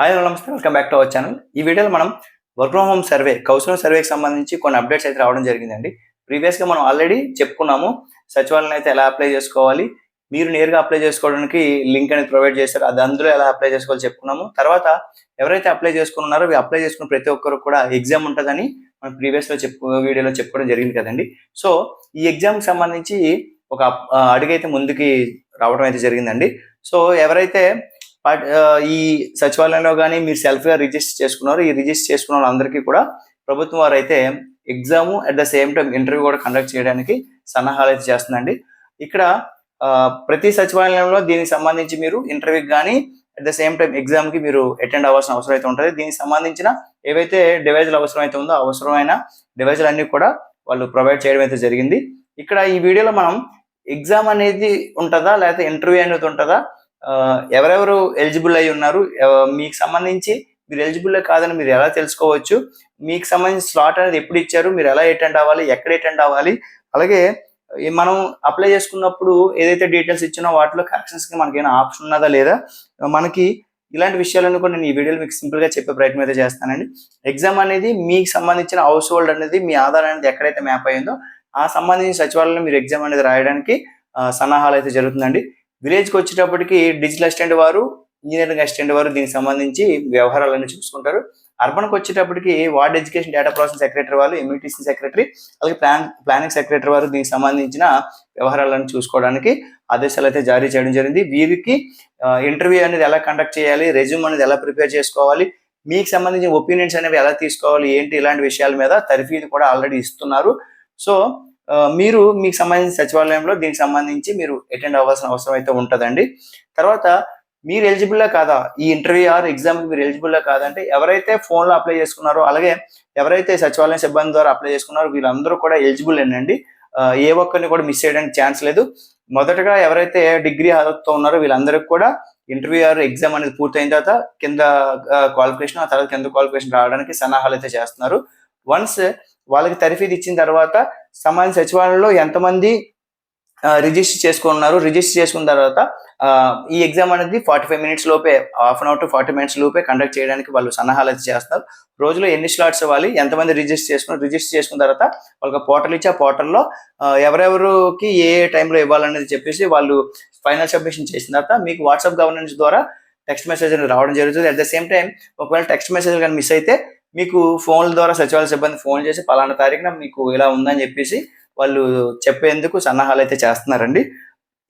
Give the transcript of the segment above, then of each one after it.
Hi నమస్తే. Welcome back to our channel ఈ వీడియోలో మనం work from home survey counselling సర్వేకి సంబంధించి కొన్ని అప్డేట్స్ అయితే రావడం జరిగిందండి. ప్రీవియస్గా మనం ఆల్రెడీ చెప్పుకున్నాము సచివాలయం అయితే ఎలా అప్లై చేసుకోవాలి మీరు నేరుగా అప్లై చేసుకోవడానికి లింక్ అనేది ప్రొవైడ్ చేశారు అది అందులో ఎలా అప్లై చేసుకోవాలి చెప్పుకున్నాము. తర్వాత ఎవరైతే అప్లై చేసుకున్నారో అప్లై చేసుకున్న ప్రతి ఒక్కరు కూడా ఎగ్జామ్ ఉంటుందని మనం ప్రీవియస్లో చెప్పు వీడియోలో చెప్పుకోవడం జరిగింది కదండి. సో ఈ ఎగ్జామ్కి సంబంధించి ఒక అడుగైతే ముందుకి రావడం అయితే జరిగిందండి. సో ఎవరైతే Uh, ఈ సచివాలయంలో కానీ మీరు సెల్ఫ్గా రిజిస్టర్ చేసుకున్నారు. ఈ రిజిస్టర్ చేసుకున్న వాళ్ళందరికీ కూడా ప్రభుత్వం వారు అయితే exam at the same time interview కూడా కండక్ట్ చేయడానికి సన్నాహాలు అయితే చేస్తుందండి. ఇక్కడ ప్రతి సచివాలయంలో దీనికి సంబంధించి మీరు ఇంటర్వ్యూకి కానీ అట్ ద సేమ్ టైం ఎగ్జామ్కి మీరు అటెండ్ అవ్వాల్సిన అవసరం అయితే ఉంటుంది. దీనికి సంబంధించిన ఏవైతే డివైజులు అవసరం అయితే ఉందో అవసరమైన డివైజులు అన్నీ కూడా వాళ్ళు ప్రొవైడ్ చేయడం అయితే జరిగింది. ఇక్కడ ఈ వీడియోలో మనం ఎగ్జామ్ అనేది ఉంటుందా లేకపోతే ఇంటర్వ్యూ అనేది ఉంటుందా ఎవరెవరు ఎలిజిబుల్ అయి ఉన్నారు మీకు సంబంధించి మీరు ఎలిజిబుల్ కాదని మీరు ఎలా తెలుసుకోవచ్చు మీకు సంబంధించిన స్లాట్ అనేది ఎప్పుడు ఇచ్చారు మీరు ఎలా అటెండ్ అవ్వాలి ఎక్కడ అటెండ్ అవ్వాలి అలాగే మనం అప్లై చేసుకున్నప్పుడు ఏదైతే డీటెయిల్స్ ఇచ్చినో వాటిలో కరెక్షన్స్కి మనకి ఏమైనా ఆప్షన్ ఉన్నదా లేదా మనకి ఇలాంటి విషయాలను కూడా నేను ఈ వీడియోలో మీకు సింపుల్గా చెప్పే ప్రయత్నం అయితే చేస్తానండి. ఎగ్జామ్ అనేది మీకు సంబంధించిన హౌస్ హోల్డ్ అనేది మీ ఆధార్ అనేది ఎక్కడైతే మ్యాప్ అయిందో ఆ సంబంధించిన సచివాలయంలో మీరు ఎగ్జామ్ అనేది రాయడానికి సన్నాహాలు అయితే జరుగుతుందండి. విలేజ్కి వచ్చేటప్పటికి డిజిటల్ అసిస్టెంట్ వారు ఇంజనీరింగ్ అసిస్టెంట్ వారు దీనికి సంబంధించి వ్యవహారాలన్నీ చూసుకుంటారు. అర్బన్కి వచ్చేటప్పటికి ward education data process secretary వాళ్ళు ఎమ్యూటీసీ సెక్రటరీ అలాగే ప్లాన్ ప్లానింగ్ సెక్రటరీ వారు దీనికి సంబంధించిన వ్యవహారాలను చూసుకోవడానికి ఆదేశాలు అయితే జారీ చేయడం జరిగింది. వీరికి ఇంటర్వ్యూ అనేది ఎలా కండక్ట్ చేయాలి రెజ్యూమ్ అనేది ఎలా ప్రిపేర్ చేసుకోవాలి మీకు సంబంధించిన ఒపీనియన్స్ అనేవి ఎలా తీసుకోవాలి ఏంటి ఇలాంటి విషయాల మీద తరఫీదు కూడా ఆల్రెడీ ఇస్తున్నారు. సో మీరు మీకు సంబంధించిన సచివాలయంలో దీనికి సంబంధించి మీరు అటెండ్ అవ్వాల్సిన అవసరం అయితే ఉంటుందండి. తర్వాత మీరు ఎలిజిబుల్లా కాదా? ఈ ఇంటర్వ్యూ ఆర్ ఎగ్జామ్ మీరు ఎలిజిబుల్లా కాదంటే ఎవరైతే ఫోన్లో అప్లై చేసుకున్నారో అలాగే ఎవరైతే సచివాలయం సిబ్బంది ద్వారా అప్లై చేసుకున్నారో వీళ్ళందరూ కూడా ఎలిజిబుల్ అండి. ఏ ఒక్కరిని కూడా మిస్ చేయడానికి ఛాన్స్ లేదు. మొదటగా ఎవరైతే డిగ్రీ హాలతో ఉన్నారో వీళ్ళందరికీ కూడా ఇంటర్వ్యూ ఆర్ ఎగ్జామ్ అనేది పూర్తయిన తర్వాత కింద క్వాలిఫికేషన్ ఆ తర్వాత కింద క్వాలిఫికేషన్ రావడానికి సన్నాహాలు అయితే చేస్తున్నారు. వన్స్ వాళ్ళకి తరఫీదు ఇచ్చిన తర్వాత సమాజ సచివాలయంలో ఎంతమంది రిజిస్టర్ చేసుకున్నారు. రిజిస్టర్ చేసుకున్న తర్వాత ఈ ఎగ్జామ్ అనేది ఫార్టీ ఫైవ్ మినిట్స్ లోపే half an hour to forty minutes లోపే కండక్ట్ చేయడానికి వాళ్ళు సన్నాహాలు అయితే చేస్తారు. రోజులో ఎన్ని స్లాట్స్ ఇవ్వాలి ఎంతమంది రిజిస్టర్ చేసుకుని రిజిస్టర్ చేసుకున్న తర్వాత వాళ్ళకి పోర్టల్ ఇచ్చి ఆ పోర్టల్లో ఎవరెవరికి ఏ టైంలో ఇవ్వాలనేది చెప్పేసి వాళ్ళు ఫైనల్ సబ్మిషన్ చేసిన తర్వాత మీకు వాట్సాప్ గవర్నెన్స్ ద్వారా టెక్స్ట్ మెసేజ్ అనేది రావడం జరుగుతుంది. అట్ ద సేమ్ టైం ఒకవేళ టెక్స్ట్ మెసేజ్ కానీ మిస్ అయితే మీకు ఫోన్ల ద్వారా సచివాలయ సిబ్బంది ఫోన్ చేసి పలానా తారీఖున మీకు ఇలా ఉందని చెప్పేసి వాళ్ళు చెప్పేందుకు సన్నాహాలు అయితే చేస్తున్నారండి.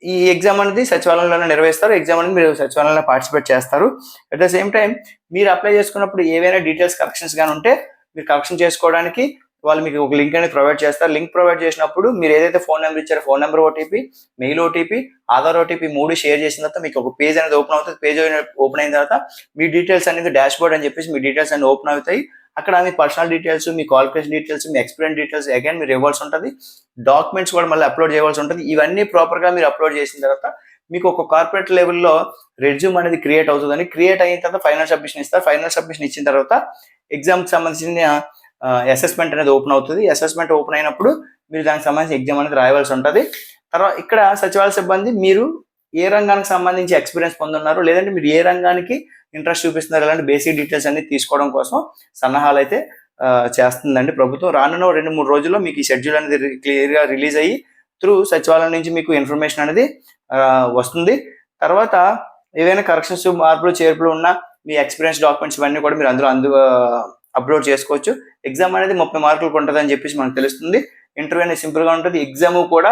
ఈ ఎగ్జామ్ అనేది సచివాలయంలోనే నిర్వహిస్తారు. ఎగ్జామ్ అనేది మీరు సచివాలయంలో పార్టిసిపేట్ చేస్తారు. అట్ ద సేమ్ టైం మీరు అప్లై చేసుకున్నప్పుడు ఏవైనా డీటెయిల్స్ కరెక్షన్స్ కానీ ఉంటే మీరు కరెక్షన్ చేసుకోవడానికి వాళ్ళు మీకు ఒక లింక్ అనేది ప్రొవైడ్ చేస్తారు. లింక్ ప్రొవైడ్ చేసినప్పుడు మీరు ఏదైతే ఫోన్ నెంబర్ ఇచ్చారో phone number OTP mail OTP Aadhaar OTP మూడు షేర్ చేసిన తర్వాత మీకు ఒక పేజ్ అనేది ఓపెన్ అవుతుంది. పేజ్ ఓపెన్ అయిన తర్వాత మీ డీటెయిల్స్ అనేది డాష్ బోర్డ్ అని చెప్పేసి మీ డీటెయిల్స్ అన్ని ఓపెన్ అవుతాయి. అక్కడ మీ పర్సనల్ డీటెయిల్స్ మీ క్వాలిఫికేషన్ డీటెయిల్స్ మీ ఎక్స్పీరియన్స్ డీటెయిల్స్ అగైన్ మీరు ఇవ్వాల్సి ఉంటుంది. డాక్యుమెంట్స్ కూడా మళ్ళీ అప్లోడ్ చేయవలసి ఉంటుంది. ఇవన్నీ ప్రాపర్గా మీరు అప్లోడ్ చేసిన తర్వాత మీకు ఒక కార్పొరేట్ లెవెల్లో రెజ్యూమ్ అనేది క్రియేట్ అవుతుందని. క్రియేట్ అయిన తర్వాత ఫైనల్ సబ్మిషన్ ఇస్తారు. ఫైనల్ సబ్మిషన్ ఇచ్చిన తర్వాత ఎగ్జామ్కి సంబంధించిన అసెస్మెంట్ అనేది ఓపెన్ అవుతుంది. అసెస్మెంట్ ఓపెన్ అయినప్పుడు మీరు దానికి సంబంధించి ఎగ్జామ్ అనేది రాయవలసి ఉంటుంది. తర్వాత ఇక్కడ సచివాలయ సిబ్బంది మీరు ఏ రంగానికి సంబంధించి ఎక్స్పీరియన్స్ పొందున్నారు? లేదంటే మీరు ఏ రంగానికి ఇంట్రెస్ట్ చూపిస్తున్నారు? ఇలాంటి బేసిక్ డీటెయిల్స్ అన్ని తీసుకోవడం కోసం సన్నాహాలు అయితే చేస్తుందండి ప్రభుత్వం. రానున్న రెండు మూడు రోజుల్లో మీకు ఈ షెడ్యూల్ అనేది క్లియర్గా రిలీజ్ అయ్యి త్రూ సచివాలయం నుంచి మీకు ఇన్ఫర్మేషన్ అనేది వస్తుంది. తర్వాత ఏవైనా కరెక్షన్స్ మార్పులు చేర్పులు ఉన్నా మీ ఎక్స్పీరియన్స్ డాక్యుమెంట్స్ ఇవన్నీ కూడా మీరు అందులో అందు అప్లోడ్ చేసుకోవచ్చు. ఎగ్జామ్ అనేది ముప్పై మార్కులకు ఉంటుంది అని చెప్పేసి మనకు తెలుస్తుంది. ఇంటర్వ్యూ అనేది సింపుల్గా ఉంటుంది. ఎగ్జామ్ కూడా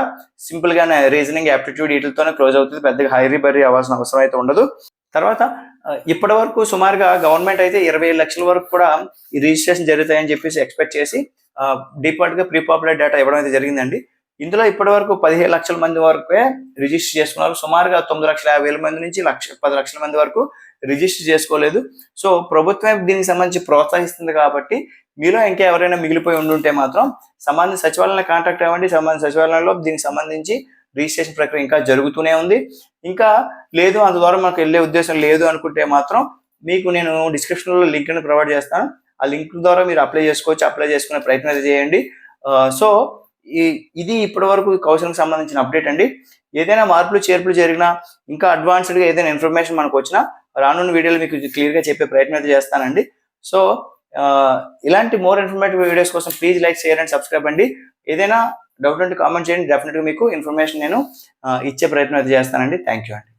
సింపుల్గానే రీజనింగ్ యాప్టిట్యూడ్ వీటితోనే క్లోజ్ అవుతుంది. పెద్దగా హైరీ బరీ అవ్వాల్సిన అవసరం అయితే ఉండదు. తర్వాత ఇప్పటి వరకు సుమారుగా గవర్నమెంట్ అయితే ఇరవై లక్షల వరకు కూడా ఈ రిజిస్ట్రేషన్ జరుగుతాయని చెప్పేసి ఎక్స్పెక్ట్ చేసి డిఫాల్ట్గా ప్రీ పాపులర్ డేటా ఇవ్వడం అయితే జరిగిందండి. ఇందులో ఇప్పటి వరకు పదిహేను లక్షల మంది వరకే రిజిస్టర్ చేసుకున్నారు. సుమారుగా తొమ్మిది లక్షల యాభై వేల మంది నుంచి లక్ష పది లక్షల మంది వరకు రిజిస్టర్ చేసుకోలేదు. సో ప్రభుత్వం దీనికి సంబంధించి ప్రోత్సహిస్తుంది కాబట్టి మీలో ఇంకా ఎవరైనా మిగిలిపోయి ఉండుంటే మాత్రం సంబంధించి సచివాలయంలో కాంటాక్ట్ అవ్వండి. సంబంధించి సచివాలయంలో దీనికి సంబంధించి రిజిస్ట్రేషన్ ప్రక్రియ ఇంకా జరుగుతూనే ఉంది. ఇంకా లేదు అంత ద్వారా మనకు వెళ్ళే ఉద్దేశం లేదు అనుకుంటే మాత్రం మీకు నేను డిస్క్రిప్షన్లో లో లింక్ ప్రొవైడ్ చేస్తాను. ఆ లింక్ ద్వారా మీరు అప్లై చేసుకోవచ్చు. అప్లై చేసుకునే ప్రయత్నం చేయండి. సో ఈ ఇది ఇప్పటి వరకు కౌశల్కి సంబంధించిన అప్డేట్ అండి. ఏదైనా మార్పులు చేర్పులు జరిగినా ఇంకా అడ్వాన్స్డ్గా ఏదైనా ఇన్ఫర్మేషన్ మనకు వచ్చినా రానున్న వీడియోలు మీకు క్లియర్గా చెప్పే ప్రయత్నం అయితే చేస్తానండి. సో ఇలాంటి మోర్ ఇన్ఫర్మేటివ్ వీడియోస్ కోసం please like share and subscribe అండి. ఏదైనా డౌట్ ఉంటే కామెంట్ చేయండి. డెఫినెట్గా మీకు ఇన్ఫర్మేషన్ నేను ఇచ్చే ప్రయత్నం అయితే చేస్తానండి. థ్యాంక్ యూ అండి.